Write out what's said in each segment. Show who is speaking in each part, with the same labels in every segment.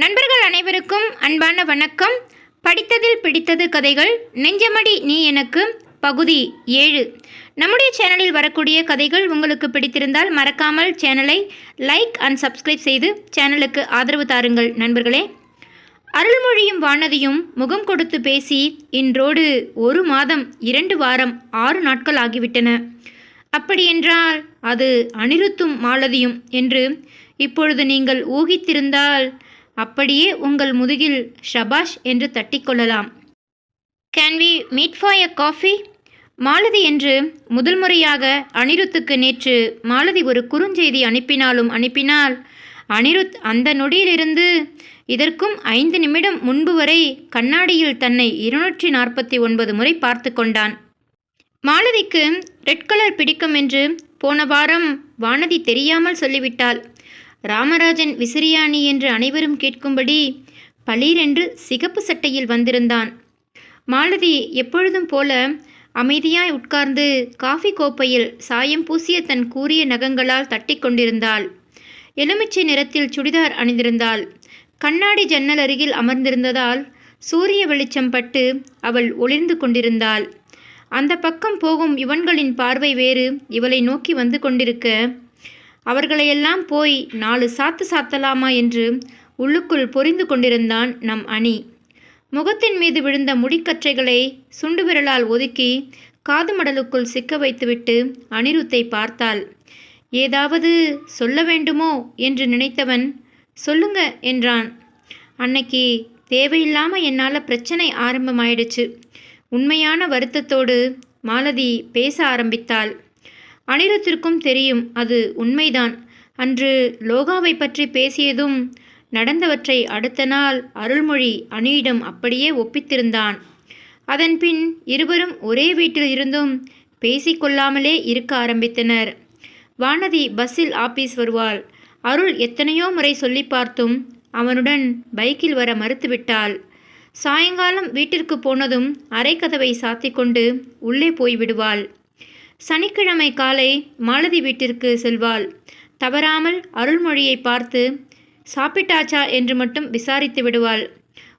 Speaker 1: நண்பர்கள் அனைவருக்கும் அன்பான வணக்கம். படித்ததில் பிடித்தது கதைகள் நெஞ்சமடி நீ எனக்கு பகுதி ஏழு. நம்முடைய சேனலில் வரக்கூடிய கதைகள் உங்களுக்கு பிடித்திருந்தால் மறக்காமல் சேனலை லைக் அண்ட் சப்ஸ்கிரைப் செய்து சேனலுக்கு ஆதரவு தாருங்கள் நண்பர்களே. அருள்மொழியும் வானதியும் முகம் கொடுத்து பேசி இன்றோடு ஒரு மாதம் இரண்டு வாரம் ஆறு நாட்கள் ஆகிவிட்டன. அப்படியென்றால் அது அனிருத்தும் மாலதியும் என்று இப்பொழுது நீங்கள் ஊகித்திருந்தால் அப்படியே உங்கள் முதுகில் ஷபாஷ் என்று தட்டிக்கொள்ளலாம். Can we meet for a coffee Malathi என்று முதல் முறையாக அனிருத்துக்கு நேற்று மாலதி ஒரு குறுஞ்செய்தி அனுப்பினாலும் அனுப்பினால் அனிருத் அந்த நொடியிலிருந்து இதற்கும் ஐந்து நிமிடம் முன்பு வரை கண்ணாடியில் தன்னை இருநூற்றி நாற்பத்தி ஒன்பது முறை பார்த்து கொண்டான். மாலதிக்கு ரெட் கலர் பிடிக்கும் என்று போன வாரம் வானதி தெரியாமல் சொல்லிவிட்டாள். ராமராஜன் விசிறியாணி என்று அனைவரும் கேட்கும்படி பளீரென்று சிகப்பு சட்டையில் வந்திருந்தான். மாலதி எப்பொழுதும் போல அமைதியாய் உட்கார்ந்து காஃபி கோப்பையில் சாயம் பூசிய தன் கூரிய நகங்களால் தட்டிக் கொண்டிருந்தாள். எலுமிச்சை நிறத்தில் சுடிதார் அணிந்திருந்தாள். கண்ணாடி ஜன்னல் அருகில் அமர்ந்திருந்ததால் சூரிய வெளிச்சம் பட்டு அவள் ஒளிர்ந்து கொண்டிருந்தாள். அந்த பக்கம் போகும் இவன்களின் பார்வை வேறு. இவளை நோக்கி வந்து கொண்டிருக்க அவர்களையெல்லாம் போய் நாலு சாத்து சாத்தலாமா என்று உள்ளுக்குள் பொறிந்து கொண்டிருந்தான் நம் அணி. முகத்தின் மீது விழுந்த முடிக்கற்றைகளை சுண்டு விரலால் ஒதுக்கி காது மடலுக்குள் சிக்க வைத்துவிட்டு அனிருத்தை பார்த்தாள். ஏதாவது சொல்ல வேண்டுமோ என்று நினைத்தவன் சொல்லுங்க என்றான். அன்னைக்கு தேவையில்லாம என்னால் பிரச்சனை ஆரம்பமாயிடுச்சு. உண்மையான வருத்தத்தோடு மாலதி பேச ஆரம்பித்தாள். அனிருத்திற்கும் தெரியும் அது உண்மைதான். அன்று லோகாவை பற்றி பேசியதும் நடந்தவற்றை அடுத்த நாள் அருள்மொழி அணியிடம் அப்படியே ஒப்பித்திருந்தான். அதன்பின் இருவரும் ஒரே வீட்டில் இருந்தும் பேசிக்கொள்ளாமலே இருக்க ஆரம்பித்தனர். வானதி பஸ்ஸில் ஆபீஸ் வருவாள். அருள் எத்தனையோ முறை சொல்லி பார்த்தும் அவனுடன் பைக்கில் வர மறுத்துவிட்டாள் சாயங்காலம் வீட்டிற்கு போனதும் அரைக்கதவை சாத்திக்கொண்டு உள்ளே போய் விடுவாள். சனிக்கிழமை காலை மாலதி வீட்டிற்கு செல்வாள். தவறாமல் அருள்மொழியை பார்த்து சாப்பிட்டாச்சா? என்று மட்டும் விசாரித்து விடுவாள்.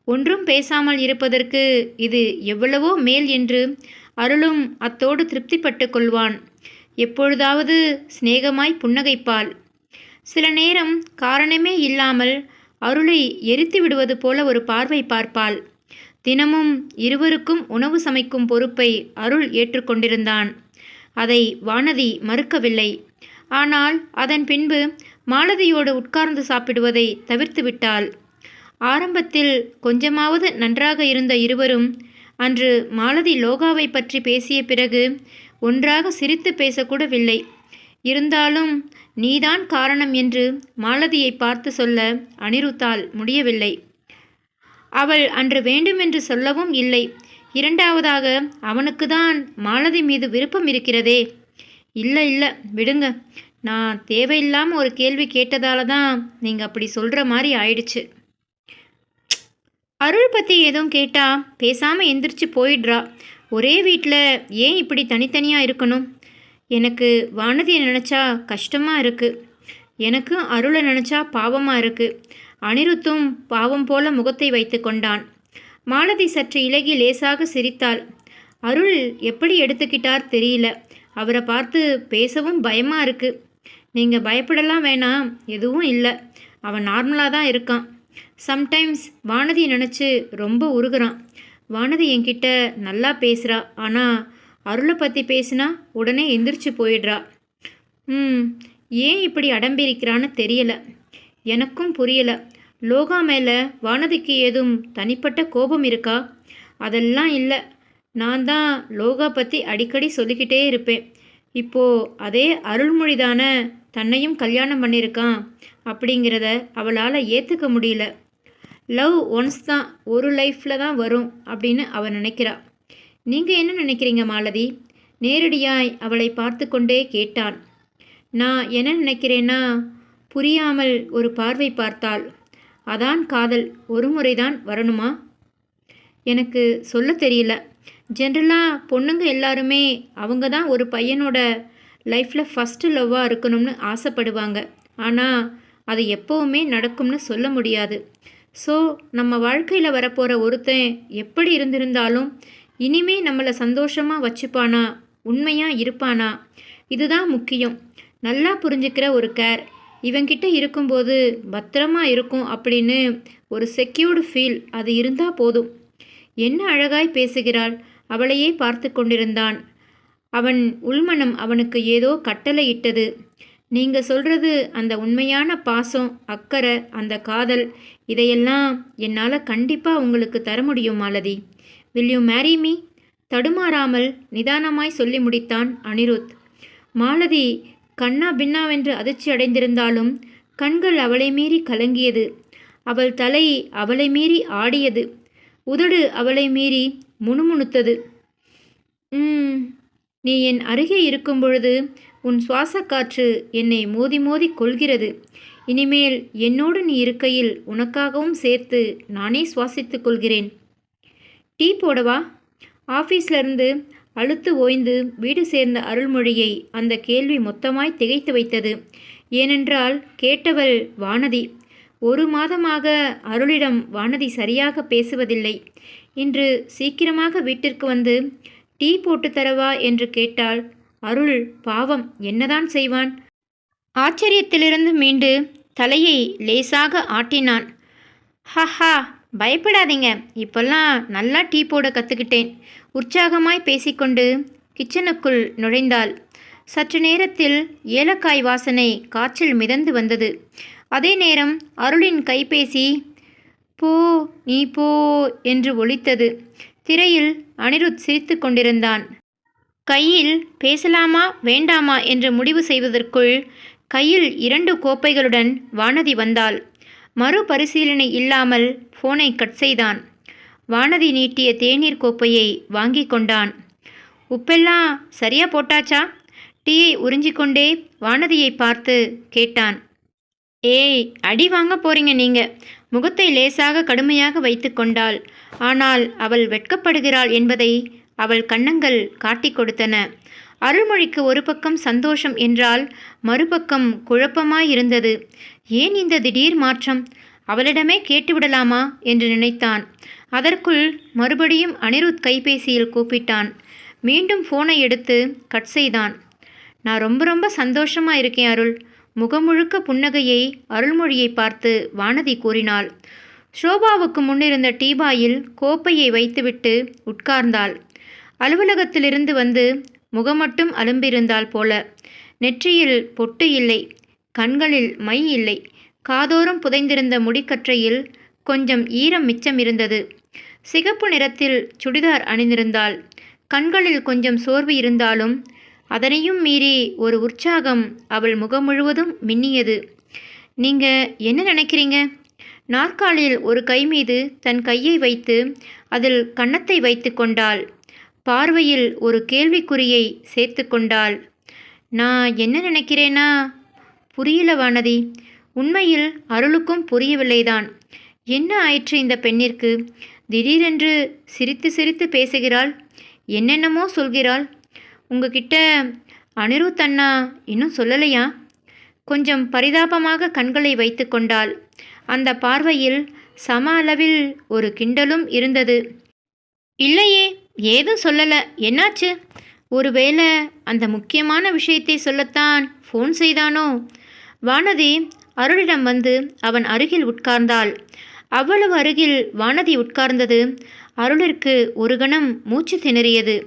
Speaker 1: ஒன்றும் பேசாமல் இருப்பதற்கு இது எவ்வளவோ மேல் என்று அருளும் அத்தோடு திருப்திப்பட்டு கொள்வான். எப்பொழுதாவது சிநேகமாய் புன்னகைப்பாள். சில நேரம் காரணமே இல்லாமல் அருளை எரித்து விடுவது போல ஒரு பார்வை பார்ப்பாள். தினமும் இருவருக்கும் உணவு சமைக்கும் பொறுப்பை அருள் ஏற்றுக்கொண்டிருந்தான். அதை வானதி மறுக்கவில்லை. ஆனால் அதன் பின்பு மாலதியோடு உட்கார்ந்து சாப்பிடுவதை தவிர்த்து விட்டாள் ஆரம்பத்தில் கொஞ்சமாவது நன்றாக இருந்த இருவரும் அன்று மாலதி லோகாவை பற்றி பேசிய பிறகு ஒன்றாக சிரித்து பேசக்கூடவில்லை. இருந்தாலும் நீதான் காரணம் என்று மாலதியை பார்த்து சொல்ல அனிருத்தால் முடியவில்லை. அவள் அன்று வேண்டுமென்று சொல்லவும் இல்லை. இரண்டாவதாக அவனுக்கு தான் மாலதி மீது விருப்பம் இருக்கிறதே. இல்லை இல்லை விடுங்க. நான் தேவையில்லாமல் ஒரு கேள்வி கேட்டதால தான் நீங்கள் அப்படி சொல்கிற மாதிரி ஆயிடுச்சு. அருள் பற்றி எதுவும் கேட்டால் பேசாமல் எந்திரிச்சு போயிடுறா. ஒரே வீட்டில் ஏன் இப்படி தனித்தனியாக இருக்கணும்? எனக்கு வானதியை நினச்சா கஷ்டமாக இருக்குது எனக்கும் அருளை நினச்சா பாவமாக இருக்குது அனிருத்தும் பாவம் போல முகத்தை வைத்து கொண்டான். மாலதி சற்று இலகி லேசாக சிரித்தாள். அருள் எப்படி எடுத்துக்கிட்டார் தெரியல. அவரை பார்த்து பேசவும் பயமாக இருக்குது நீங்கள் பயப்படலாம் வேணாம். எதுவும் இல்லை. அவன் நார்மலாக தான் இருக்கான். சம்டைம்ஸ் வானதியை நினச்சி ரொம்ப உருகுறான். வானதி என்கிட்ட நல்லா பேசுகிறா ஆனால் அருளை பற்றி பேசினா உடனே எந்திரிச்சு போயிடுறா. ம் ஏன் இப்படி அடம்பிருக்கிறான்னு தெரியலை. எனக்கும் புரியல. லோகா மேலே வானதிக்கு ஏதும் தனிப்பட்ட கோபம் இருக்கா? அதெல்லாம் இல்லை. நான் தான் லோகா பற்றி அடிக்கடி சொல்லிக்கிட்டே இருப்பேன். இப்போது அதே அருள்மொழி தானே தன்னையும் கல்யாணம் பண்ணியிருக்கான் அப்படிங்கிறத அவளால் ஏற்றுக்க முடியல. லவ் ஒன்ஸ் தான் ஒரு லைஃப்பில் தான் வரும் அப்படின்னு அவள் நினைக்கிறா. நீங்கள் என்ன நினைக்கிறீங்க மாலதி? நேரடியாய் அவளை பார்த்து கொண்டே கேட்டான் நான் என்ன நினைக்கிறேன்னா புரியாமல் ஒரு பார்வை பார்த்தாள். அதான் காதல். ஒரு முறைதான் வரணுமா? எனக்கு சொல்ல தெரியல. ஜென்ரலாக பொண்ணுங்க எல்லாருமே அவங்க தான் ஒரு பையனோட லைஃப்பில் ஃபஸ்ட்டு லவ்வாக இருக்கணும்னு ஆசைப்படுவாங்க. ஆனால் அது எப்போவுமே நடக்கும்னு சொல்ல முடியாது. ஸோ நம்ம வாழ்க்கையில் வரப்போகிற ஒருத்தன் எப்படி இருந்திருந்தாலும் இனிமே நம்மளை சந்தோஷமாக வச்சுப்பானா? உண்மையாக இருப்பானா? இதுதான் முக்கியம். நல்லா புரிஞ்சுக்கிற ஒரு கேர் இவங்கிட்ட இருக்கும்போது பத்திரமா இருக்கும் அப்படின்னு ஒரு செக்யூர்டு ஃபீல் அது இருந்தால் போதும். என்ன அழகாய் பேசுகிறாள்? அவளையே பார்த்து கொண்டிருந்தான். அவன் உள்மனம் அவனுக்கு ஏதோ கட்டளை இட்டது. நீங்கள் சொல்கிறது அந்த உண்மையான பாசம் அக்கறை அந்த காதல் இதையெல்லாம் என்னால் கண்டிப்பாக உங்களுக்கு தர முடியும் Malathi. Will you marry me தடுமாறாமல் நிதானமாய் சொல்லி முடித்தான் அனிருத். மாலதி கண்ணா பின்னாவென்று அதிர்ச்சி அடைந்திருந்தாலும் கண்கள் அவளை மீறி கலங்கியது. அவள் தலை அவளை மீறி ஆடியது. உதடு அவளை மீறி முணுமுணுத்தது. நீ என் அருகே இருக்கும் பொழுது உன் சுவாசக் காற்று என்னை மோதி மோதி கொள்கிறது இனிமேல் என்னோடு நீ இருக்கையில் உனக்காகவும் சேர்த்து நானே சுவாசித்துக் கொள்கிறேன். டீ போடவா? ஆஃபீஸ்லேருந்து அழுத்து ஓய்ந்து வீடு சேர்ந்த அருள்மொழியை அந்த கேள்வி மொத்தமாய் திகைத்து வைத்தது. ஏனென்றால் கேட்டவள் வானதி. ஒரு மாதமாக அருளிடம் வானதி சரியாக பேசுவதில்லை. இன்று சீக்கிரமாக வீட்டிற்கு வந்து டீ போட்டு தரவா என்று கேட்டால் அருள் பாவம் என்னதான் செய்வான்? ஆச்சரியத்திலிருந்து மீண்டு தலையை லேசாக ஆட்டினான். ஹஹா பயப்படாதீங்க. இப்போல்லாம் நல்லா டீ போட கற்றுக்கிட்டேன் உற்சாகமாய் பேசிக்கொண்டு கிச்சனுக்குள் நுழைந்தாள். சற்று நேரத்தில் ஏலக்காய் வாசனை காற்றில் மிதந்து வந்தது. அதே நேரம் அருளின் கைபேசி போ நீ போ என்று ஒலித்தது. திரையில் அனிருத் சிரித்து கொண்டிருந்தான். கையில் பேசலாமா வேண்டாமா என்று முடிவு செய்வதற்குள் கையில் இரண்டு கோப்பைகளுடன் வானதி வந்தாள். மறுபரிசீலனை இல்லாமல் ஃபோனை கட் செய்தான். வானதி நீட்டிய தேநீர் கோப்பையை வாங்கி கொண்டான். உப்பெல்லாம் சரியா போட்டாச்சா? டீயை உறிஞ்சிக்கொண்டே வானதியை பார்த்து கேட்டான். ஏய் அடி வாங்க போறீங்க நீங்க. முகத்தை லேசாக கடுமையாக வைத்து கொண்டாள். ஆனால் அவள் வெட்கப்படுகிறாள் என்பதை அவள் கன்னங்கள் காட்டிக் கொடுத்தன. அருள்மொழிக்கு ஒரு பக்கம் சந்தோஷம் என்றால் மறுபக்கம் குழப்பமாயிருந்தது. ஏன் இந்த திடீர் மாற்றம்? அவளிடமே கேட்டுவிடலாமா? என்று நினைத்தான். அதற்குள் மறுபடியும் அனிருத் கைபேசியில் கூப்பிட்டான். மீண்டும் ஃபோனை எடுத்து கட் செய்தான். நான் ரொம்ப ரொம்ப சந்தோஷமாக இருக்கேன் அருள். முகமுழுக்க புன்னகையை அருள்மொழியை பார்த்து வானதி கூறினாள். ஷோபாவுக்கு முன்னிருந்த டீபாயில் கோப்பையை வைத்துவிட்டு உட்கார்ந்தாள். அலுவலகத்திலிருந்து வந்து முகம் மட்டும் அலும்பிருந்தாள் போல. நெற்றியில் பொட்டு இல்லை. கண்களில் மை இல்லை. காதோறும் புதைந்திருந்த முடிக்கற்றையில் கொஞ்சம் ஈரம் மிச்சம் இருந்தது. சிகப்பு நிறத்தில் சுடிதார் அணிந்திருந்தாள். கண்களில் கொஞ்சம் சோர்வு இருந்தாலும் அதனையும் மீறி ஒரு உற்சாகம் அவள் முகம் முழுவதும் மின்னியது. நீங்க என்ன நினைக்கிறீங்க? நாற்காலியில் ஒரு கை மீது தன் கையை வைத்து அதில் கன்னத்தை வைத்து கொண்டாள். பார்வையில் ஒரு கேள்விக்குறியை சேர்த்து கொண்டாள். நான் என்ன நினைக்கிறேனா? புரியல வானதி. உண்மையில் அருளுக்கும் புரியவில்லைதான். என்ன ஆயிற்று இந்த பெண்ணிற்கு? திடீரென்று சிரித்து சிரித்து பேசுகிறாள். என்னென்னமோ சொல்கிறாள். உங்ககிட்ட அனிருத் அண்ணா இன்னும் சொல்லலையா? கொஞ்சம் பரிதாபமாக கண்களை வைத்து கொண்டாள். அந்த பார்வையில் சம அளவில் ஒரு கிண்டலும் இருந்தது. இல்லையே ஏதும் சொல்லலை. என்னாச்சு? ஒருவேளை அந்த முக்கியமான விஷயத்தை சொல்லத்தான் ஃபோன் செய்தானோ? வானதி அருளிடம் வந்து அவன் அருகில் உட்கார்ந்தாள். அவ்வளவு அருகில் வானதி உட்கார்ந்தது. அருளிற்கு ஒரு கணம் மூச்சு திணறியது.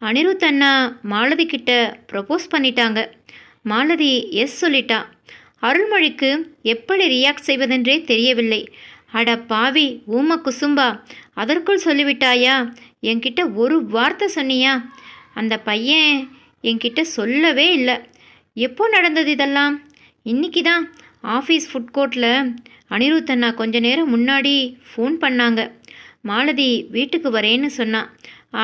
Speaker 1: அனிருத் அண்ணா மாலதி கிட்ட ப்ரப்போஸ் பண்ணிட்டாங்க. மாலதி எஸ் சொல்லிட்டா. அருள்மொழிக்கு எப்படி ரியாக்ட் செய்வதென்றே தெரியவில்லை. அட பாவி ஊம குசும்பா அதற்குள் சொல்லிவிட்டாயா? என்கிட்ட ஒரு வார்த்தை சொன்னியா? அந்த பையன் என்கிட்ட சொல்லவே இல்லை. எப்போ நடந்தது இதெல்லாம்? இன்னைக்கு தான் ஆஃபீஸ் ஃபுட் கோர்ட்டில் அனிருத் அண்ணா கொஞ்ச நேரம் முன்னாடி ஃபோன் பண்ணாங்க. மாலதி வீட்டுக்கு வரேன்னு சொன்னான்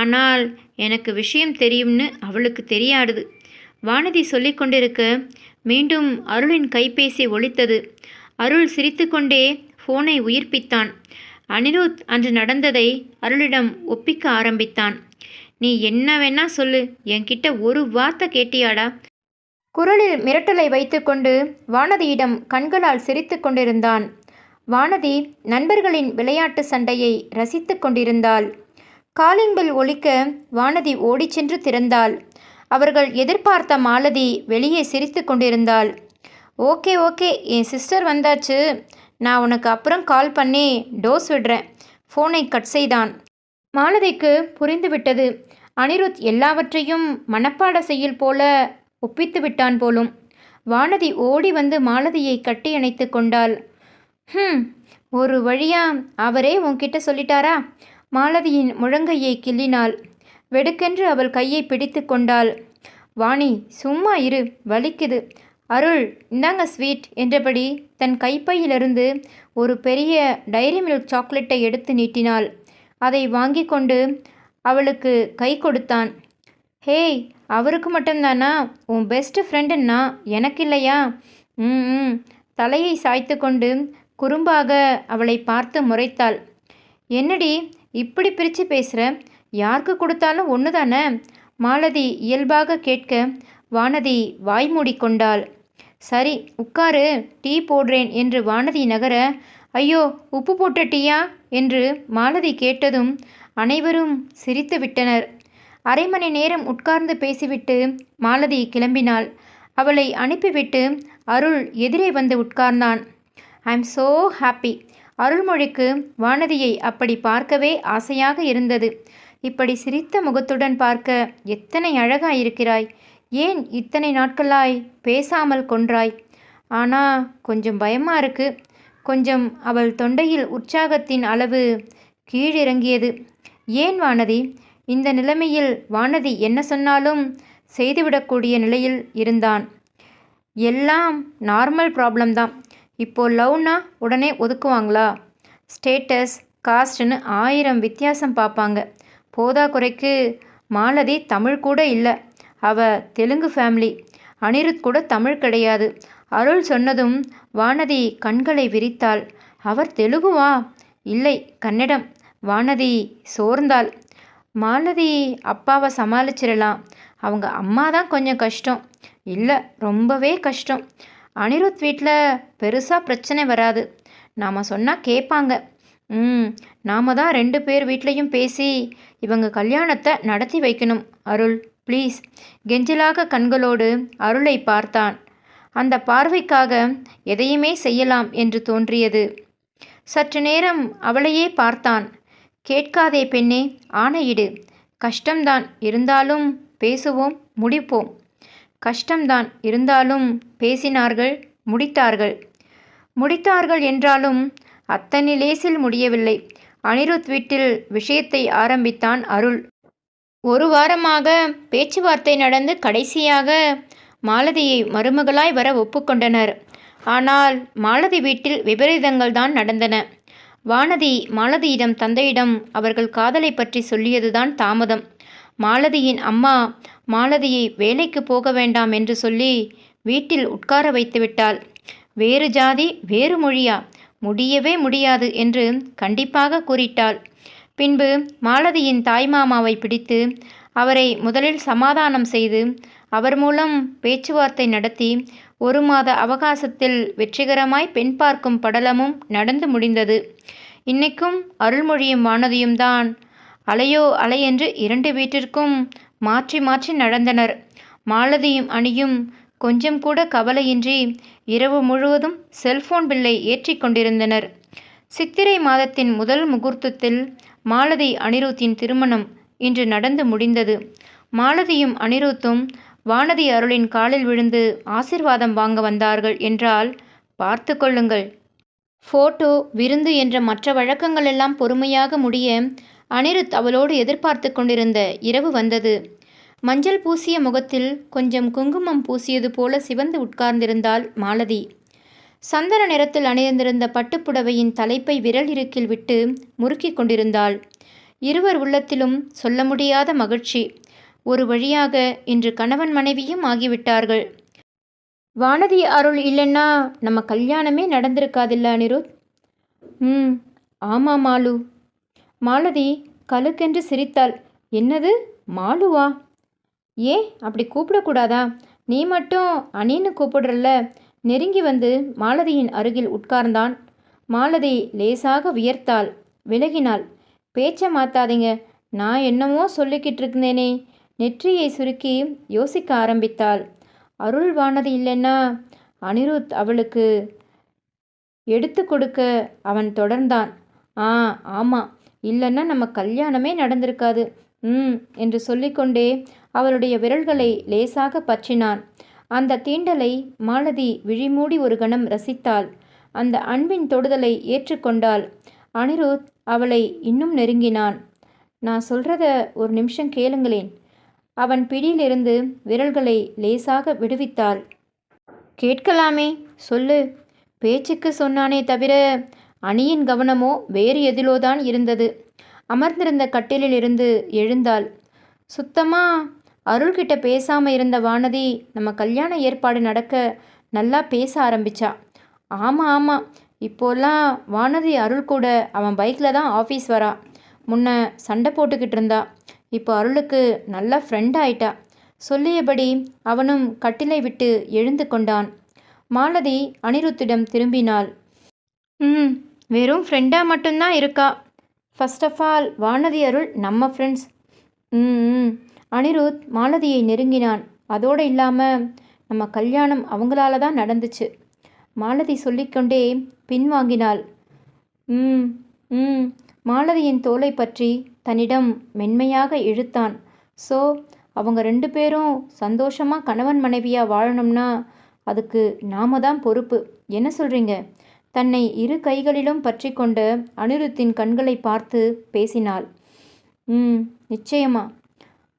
Speaker 1: ஆனால் எனக்கு விஷயம் தெரியும்னு அவளுக்கு தெரியாடுது வானதி சொல்லிக்கொண்டிருக்க மீண்டும் அருளின் கைபேசி ஒழித்தது அருள் சிரித்துக்கொண்டே ஃபோனை உயிர்ப்பித்தான். அனிருத் அன்று நடந்ததை அருளிடம் ஒப்பிக்க ஆரம்பித்தான். நீ என்ன வேணா சொல்லு. என்கிட்ட ஒரு வார்த்தை கேட்டியாடா? குரலில் மிரட்டலை வைத்துக்கொண்டு வானதியிடம் கண்களால் சிரித்து கொண்டிருந்தான். வானதி நண்பர்களின் விளையாட்டு சண்டையை ரசித்து கொண்டிருந்தாள். காலிங் பெல் ஒலிக்க வானதி ஓடிச் சென்று திறந்தாள். அவர்கள் எதிர்பார்த்த மாலதி வெளியே சிரித்து கொண்டிருந்தாள். ஓகே ஓகே என் சிஸ்டர் வந்தாச்சு. நான் உனக்கு அப்புறம் கால் பண்ணி டோஸ் விடுறேன். ஃபோனை கட் செய்தான். மாலதிக்கு புரிந்துவிட்டது. அனிருத் எல்லாவற்றையும் மனப்பாட செய்யுள் போல ஒப்பித்து விட்டான் போலும். வானதி ஓடி வந்து மாலதியை கட்டி அணைத்து கொண்டாள். ஹம் ஒரு வழியா அவரே உன்கிட்ட சொல்லிட்டாரா? மாலதியின் முழங்கையை கிள்ளினாள். வெடுக்கென்று அவள் கையை பிடித்து கொண்டாள். வாணி சும்மா இரு வலிக்குது. அருள் இந்தாங்க ஸ்வீட் என்றபடி தன் கைப்பையிலிருந்து ஒரு பெரிய டைரி மில்க் சாக்லேட்டை எடுத்து நீட்டினாள். அதை வாங்கி கொண்டு அவளுக்கு கை கொடுத்தான். ஹேய் அவருக்கு மட்டும்தானா? உன் பெஸ்ட் ஃப்ரெண்டுன்னா எனக்கு இல்லையா ம் ம். தலையை சாய்த்து கொண்டு குறும்பாக அவளை பார்த்து முறைத்தாள். என்னடி இப்படி பிரித்து பேசுகிற யாருக்கு கொடுத்தாலும் ஒன்று தானே மாலதி இயல்பாக கேட்க வானதி வாய் மூடிக்கொண்டாள். சரி உட்காரு டீ போடுறேன் என்று வானதி நகர ஐயோ உப்பு போட்ட டீயா? என்று மாலதி கேட்டதும் அனைவரும் சிரித்து விட்டனர் அரை மணி நேரம் உட்கார்ந்து பேசிவிட்டு மாலதி கிளம்பினாள். அவளை அனுப்பிவிட்டு அருள் எதிரே வந்து உட்கார்ந்தான். ஐ எம் சோ ஹாப்பி அருள்மொழிக்கு வானதியை அப்படி பார்க்கவே ஆசையாக இருந்தது. இப்படி சிரித்த முகத்துடன் பார்க்க எத்தனை அழகாயிருக்கிறாய் ஏன் இத்தனை நாட்களாய் பேசாமல் கொன்றாய்? ஆனா கொஞ்சம் பயமா இருக்கு. கொஞ்சம் அவள் தொண்டையில் உற்சாகத்தின் அளவு கீழிறங்கியது. ஏன் வானதி? இந்த நிலைமையில் வானதி என்ன சொன்னாலும் செய்துவிடக்கூடிய நிலையில் இருந்தான். எல்லாம் நார்மல் ப்ராப்ளம் தான். இப்போ லவ்னா உடனே ஒதுக்குவாங்களா? ஸ்டேட்டஸ் காஸ்ட்னு ஆயிரம் வித்தியாசம் பார்ப்பாங்க. போதா குறைக்கு மாலதி தமிழ் கூட இல்லை. அவ தெலுங்கு ஃபேமிலி. அனிருத் கூட தமிழ் கிடையாது. அருள் சொன்னதும் வானதி கண்களை விரித்தாள். அவர் தெலுங்குவா இல்லை கன்னடம். வானதி சோர்ந்தாள். மாலதி அப்பாவை சமாளிச்சிடலாம் அவங்க அம்மா தான் கொஞ்சம் கஷ்டம். இல்லை ரொம்பவே கஷ்டம். அனிருத் வீட்டில் பெருசாக பிரச்சனை வராது. நாம் சொன்னால் கேட்பாங்க ம் நாம தான் ரெண்டு பேர் வீட்லேயும் பேசி இவங்க கல்யாணத்தை நடத்தி வைக்கணும். அருள் ப்ளீஸ். கெஞ்சலாக கண்களோடு அருளை பார்த்தான். அந்த பார்வைக்காக எதையுமே செய்யலாம் என்று தோன்றியது. சற்று நேரம் அவளையே பார்த்தான். கேட்காதே பெண்ணே ஆணையிடு. கஷ்டம்தான் இருந்தாலும் பேசுவோம் முடிப்போம். கஷ்டம்தான் இருந்தாலும் பேசினார்கள் முடித்தார்கள். முடித்தார்கள் என்றாலும் அத்தனை லேசில் முடியவில்லை. அனிருத் வீட்டில் விஷயத்தை ஆரம்பித்தான் அருள். ஒரு வாரமாக பேச்சுவார்த்தை நடந்து கடைசியாக மாலதியை மருமகளாய் வர ஒப்புக்கொண்டனர். ஆனால் மாலதி வீட்டில் விபரீதங்கள் தான் நடந்தன. வானதி மாலதியிடம் தந்தையிடம் அவர்கள் காதலை பற்றி சொல்லியதுதான் தாமதம். மாலதியின் அம்மா மாலதியை வேலைக்கு போக வேண்டாம் என்று சொல்லி வீட்டில் உட்கார வைத்து விட்டாள். வேறு ஜாதி வேறு மொழியா? முடியவே முடியாது என்று கண்டிப்பாக கூறிட்டாள். பின்பு மாலதியின் தாய்மாமாவை பிடித்து அவரை முதலில் சமாதானம் செய்து அவர் மூலம் பேச்சுவார்த்தை நடத்தி ஒரு மாத அவகாசத்தில் வெற்றிகரமாய் பெண் பார்க்கும் படலமும் நடந்து முடிந்தது. இன்னைக்கும் அருள்மொழியும் வானதியும் தான். அலையோ அலையென்று இரண்டு வீட்டிற்கும் மாற்றி மாற்றி நடந்தனர். மாலதியும் அணியும் கொஞ்சம் கூட கவலையின்றி இரவு முழுவதும் செல்போன் பில்லை ஏற்றி கொண்டிருந்தனர். சித்திரை மாதத்தின் முதல் முகூர்த்தத்தில் மாலதி அனிருத்தின் திருமணம் இன்று நடந்து முடிந்தது. மாலதியும் அனிருத்தும் வானதி அருளின் காலில் விழுந்து ஆசிர்வாதம் வாங்க வந்தார்கள் என்றால் பார்த்து கொள்ளுங்கள். ஃபோட்டோ விருந்து என்ற மற்ற வழக்கங்கள் எல்லாம் பொறுமையாக முடிய அனிருத் அவளோடு எதிர்பார்த்து கொண்டிருந்த இரவு வந்தது. மஞ்சள் பூசிய முகத்தில் கொஞ்சம் குங்குமம் பூசியது போல சிவந்து உட்கார்ந்திருந்தாள் மாலதி. சந்தன நிறத்தில் அணிந்திருந்த பட்டுப்புடவையின் தலைப்பை விரல் இறுக்கில் விட்டு முறுக்கிக் கொண்டிருந்தாள். இருவர் உள்ளத்திலும் சொல்ல முடியாத மகிழ்ச்சி. ஒரு வழியாக இன்று கணவன் மனைவியும் ஆகிவிட்டார்கள். வானதி அருள் இல்லைன்னா நம்ம கல்யாணமே நடந்திருக்காதில்ல அனிருத்? ம் ஆமாம் மாலு. மாலதி கலுக்கென்று சிரித்தாள். என்னது மாலுவா? ஏன் அப்படி கூப்பிடக்கூடாதா? நீ மட்டும் அணின்னு கூப்பிடுறல்ல. நெருங்கி வந்து மாலதியின் அருகில் உட்கார்ந்தான். மாலதி லேசாக வியர்த்தாள். விலகினாள். பேச்சை மாத்தாதீங்க. நான் என்னமோ சொல்லிக்கிட்டு இருந்தேனே. நெற்றியை சுருக்கி யோசிக்க ஆரம்பித்தாள். அருள்வானது இல்லைன்னா? அனிருத் அவளுக்கு எடுத்து கொடுக்க அவன் தொடர்ந்தான். ஆ ஆமாம் இல்லைன்னா நம்ம கல்யாணமே நடந்திருக்காது. ம் என்று சொல்லிக்கொண்டே அவளுடைய விரல்களை லேசாக பற்றினான். அந்த தீண்டலை மாலதி விழிமூடி ஒரு கணம் ரசித்தாள். அந்த அன்பின் தொடுதலை ஏற்றுக்கொண்டாள். அனிருத் அவளை இன்னும் நெருங்கினான். நான் சொல்கிறத ஒரு நிமிஷம் கேளுங்களேன். அவன் பிடியிலிருந்து விரல்களை லேசாக விடுவித்தாள். கேட்கலாமே சொல்லு. பேச்சுக்கு சொன்னானே தவிர அணியின் கவனமோ வேறு எதிலோதான் இருந்தது. அமர்ந்திருந்த கட்டிலில் இருந்து எழுந்தாள். சுத்தமா அருள்கிட்ட பேசாமல் இருந்த வானதி நம்ம கல்யாண ஏற்பாடு நடக்க நல்லா பேச ஆரம்பிச்சா. ஆமாம் ஆமாம் இப்போல்லாம் வானதி அருள் கூட அவன் பைக்கில் தான் ஆஃபீஸ் வரா. முன்ன சண்டை போட்டுக்கிட்டு இருந்தா. இப்போ அருளுக்கு நல்ல ஃப்ரெண்ட் ஆயிட்டா. சொல்லியபடி அவனும் கட்டிலை விட்டு எழுந்து கொண்டான். மாலதி அனிருத்திடம் திரும்பினாள். ம் வெறும் ஃப்ரெண்டாக மட்டும்தான் இருக்கா? First of all Vanathi Arul நம்ம ஃப்ரெண்ட்ஸ் ம் ம். அனிருத் மாலதியை நெருங்கினான். அதோடு இல்லாமல் நம்ம கல்யாணம் அவங்களால தான் நடந்துச்சு. மாலதி சொல்லிக்கொண்டே பின்வாங்கினாள். ம் ம். மாலதியின் தோலை பற்றி தன்னிடம் மென்மையாக இழுத்தான். ஸோ அவங்க ரெண்டு பேரும் சந்தோஷமாக கணவன் மனைவியாக வாழணும்னா அதுக்கு நாம தான் பொறுப்பு. என்ன சொல்கிறீங்க தன்னை இரு கைகளிலும் பற்றி கொண்ட அனிருத்தின் கண்களை பார்த்து பேசினாள். ம் நிச்சயமா.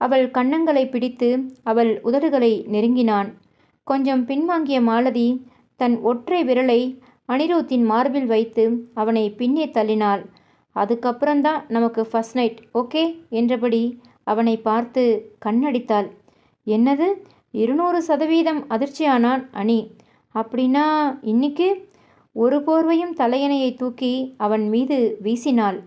Speaker 1: அவள் கன்னங்களை பிடித்து அவள் உதடுகளை நெருங்கினான். கொஞ்சம் பின்வாங்கிய மாலதி தன் ஒற்றை விரலை அனிருத்தின் மார்பில் வைத்து அவனை பின்னே தள்ளினாள். அதுக்கப்புறம்தான் நமக்கு ஃபர்ஸ்ட் நைட் ஓகே என்றபடி அவனை பார்த்து கண்ணடித்தாள். என்னது? இருநூறு சதவீதம் அதிர்ச்சியானான் அணி அப்படின்னா இன்னைக்கு ஒரு போர்வையும் தலையணையை தூக்கி அவன் மீது வீசினாள்.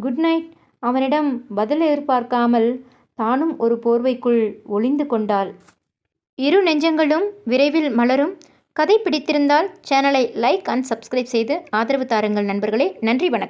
Speaker 1: குட் நைட் அவனிடம் பதில் எதிர்பார்க்காமல் தானும் ஒரு போர்வைக்குள் ஒளிந்து கொண்டாள். இரு நெஞ்சங்களும் விரைவில் மலரும். கதை பிடித்திருந்தால் சேனலை லைக் அண்ட் சப்ஸ்கிரைப் செய்து ஆதரவு தாருங்கள் நண்பர்களே. நன்றி வணக்கம்.